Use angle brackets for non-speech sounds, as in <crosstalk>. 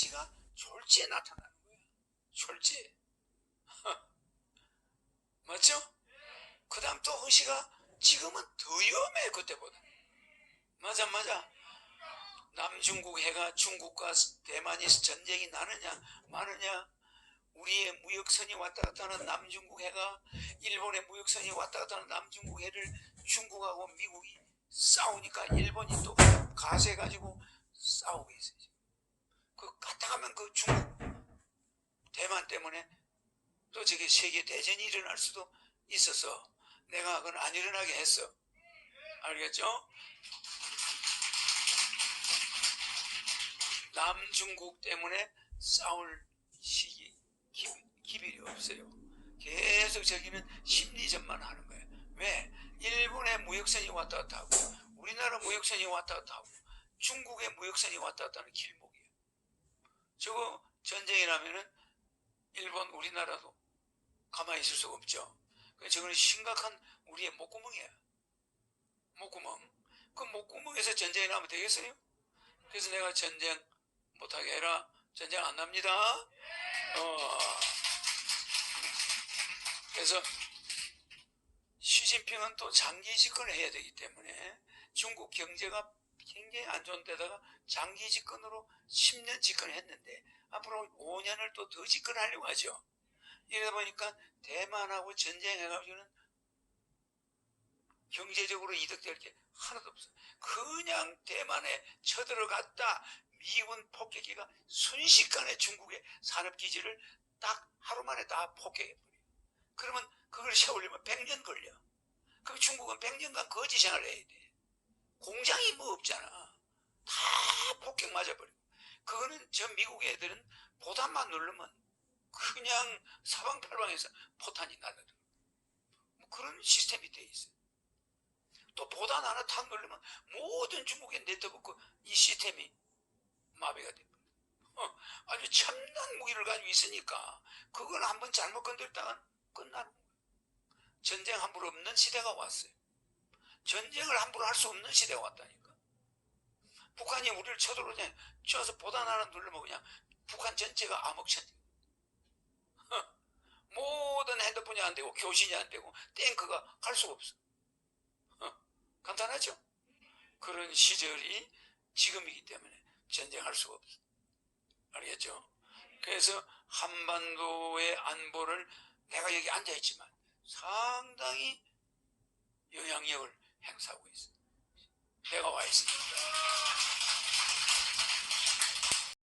허시가 졸지에 나타나는 거야. 졸지에. <laughs> 맞죠? 그 다음 또 허시가 지금은 더 위험해 그때보다. 맞아 맞아. 남중국 해가 중국과 대만이 전쟁이 나느냐 마느냐 우리의 무역선이 왔다 갔다 하는 남중국 해가 일본의 무역선이 왔다 갔다 하는 남중국 해를 중국하고 미국이 싸우니까 일본이 또 가세 가지고 싸우고 있어요. 지금. 그그 중국 대만 때문에 또 저게 세계 대전이 일어날 수도 있어서 내가 그건 안 일어나게 했어. 알겠죠? 남중국 때문에 싸울 시기 기, 기별이 없어요. 계속 저기는 심리전만 하는 거예요. 왜? 일본의 무역선이 왔다 갔다 하고 우리나라 무역선이 왔다 갔다 하고 중국의 무역선이 왔다 갔다 하는 길목이에요. 저거 전쟁이 나면은 일본 우리나라도 가만히 있을 수가 없죠. 그래서 저거는 심각한 우리의 목구멍이에요. 목구멍. 그 목구멍에서 전쟁이 나면 되겠어요? 그래서 내가 전쟁 못하게 해라. 전쟁 안 납니다. 어. 그래서 시진핑은 또 장기 집권을 해야 되기 때문에 중국 경제가 굉장히 안 좋은 데다가 장기 집권으로 10년 집권을 했는데 앞으로 5년을 또 더 집권하려고 하죠. 이러다 보니까 대만하고 전쟁해가지고는 경제적으로 이득될 게 하나도 없어요. 그냥 대만에 쳐들어갔다 미군 폭격기가 순식간에 중국의 산업기지를 딱 하루 만에 다 폭격해버려요. 그러면 그걸 세우려면 100년 걸려. 그럼 중국은 100년간 거지 생활을 해야 돼. 공장이 뭐 없잖아. 다 폭격 맞아버리고. 그거는 저 미국 애들은 보단만 누르면 그냥 사방팔방에서 포탄이 날라들어. 뭐 그런 시스템이 돼 있어요. 또 보단 하나 탁 누르면 모든 중국의 네트워크 이 시스템이 마비가 됩니다. 어, 아주 첨단 무기를 가지고 있으니까 그걸 한번 잘못 건드렸다간 끝나는 거예요. 전쟁 함부로 없는 시대가 왔어요. 전쟁을 함부로 할 수 없는 시대가 왔다니까. 북한이 우리를 쳐들어오냐, 쳐서 보단 하나 누르면 그냥 북한 전체가 암흑천지. <laughs> 모든 핸드폰이 안 되고 교신이 안 되고 탱크가 갈 수가 없어. 어, 간단하죠? 그런 시절이 지금이기 때문에 전쟁할 수가 없어. 알겠죠? 그래서 한반도의 안보를 내가 여기 앉아있지만 상당히 영향력을 hexaways